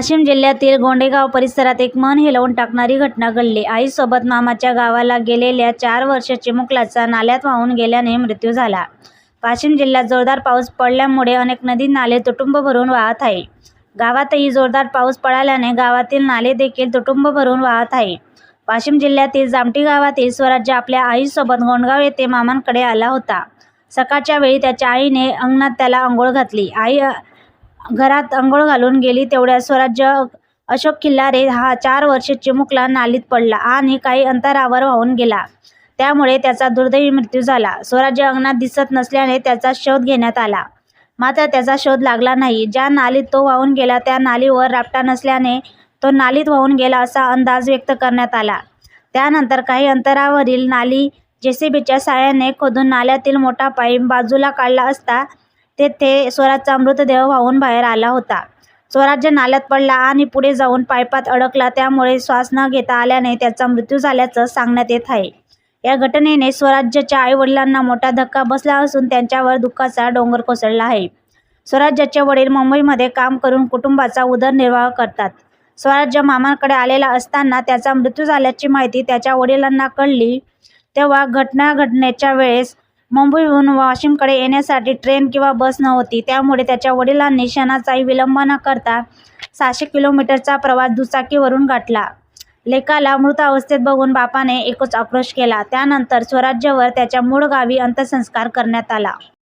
वाशिम जिल्ह्यातील गोंडेगाव परिसरात एक मन हेलवून टाकणारी घटना घडली. आईसोबत मामाच्या गावाला गेलेल्या चार वर्षाची मुकलाचा नाल्यात वाहून गेल्याने मृत्यू झाला. वाशिम जिल्ह्यात जोरदार पाऊस पडल्यामुळे अनेक नदी नाले तुटुंब भरून वाहत आहे. गावातही जोरदार पाऊस पडाल्याने गावातील नाले देखील तुटुंब भरून वाहत आहे. वाशिम जिल्ह्यातील जामटी गावातील स्वराज्य आपल्या आईसोबत गोंडगाव येथे मामांकडे आला होता. सकाळच्या वेळी त्याच्या आईने अंगणात त्याला आंघोळ घातली. आई घरात आंघोळ घालून गेली तेवढ्या स्वराज्य अशोक खिल्लारे हा चार वर्षे चिमुकला नालीत पडला आणि काही अंतरावर वाहून गेला. त्यामुळे त्याचा दुर्दैवी मृत्यू झाला. स्वराज्य अंगणात दिसत नसल्याने त्याचा शोध घेण्यात आला. मात्र त्याचा शोध लागला नाही. ज्या नालीत तो वाहून गेला त्या नालीवर रापटा नसल्याने तो नालीत वाहून गेला असा अंदाज व्यक्त करण्यात आला. त्यानंतर काही अंतरावरील नाली जेसीबीच्या साहाय्याने खोदून नाल्यातील मोठा पाईप बाजूला काढला असता तेथे स्वराजचा मृतदेह वाहून बाहेर आला होता. स्वराज्य नाल्यात पडला आणि पुढे जाऊन पायपात अडकला. त्यामुळे श्वास न घेता आल्याने त्याचा मृत्यू झाल्याचं सांगण्यात येत आहे. या घटनेने स्वराज्याच्या आईवडिलांना मोठा धक्का बसला असून त्यांच्यावर दुःखाचा डोंगर कोसळला आहे. स्वराज्याचे वडील मुंबईमध्ये काम करून कुटुंबाचा उदरनिर्वाह करतात. स्वराज्य मामांकडे आलेला असताना त्याचा मृत्यू झाल्याची माहिती त्याच्या वडिलांना कळली. तेव्हा घटना घडण्याच्या वेळेस मुंबईहून वाशिमकडे येण्यासाठी ट्रेन किंवा बस नव्हती. त्यामुळे त्याच्या वडिलांनी क्षणाचाही विलंब न करता सहाशे किलोमीटरचा प्रवास दुचाकीवरून गाठला. लेकाला मृतावस्थेत बघून बापाने एकच आक्रोश केला. त्यानंतर स्वराज्यावर त्याच्या मूळ गावी अंत्यसंस्कार करण्यात आला.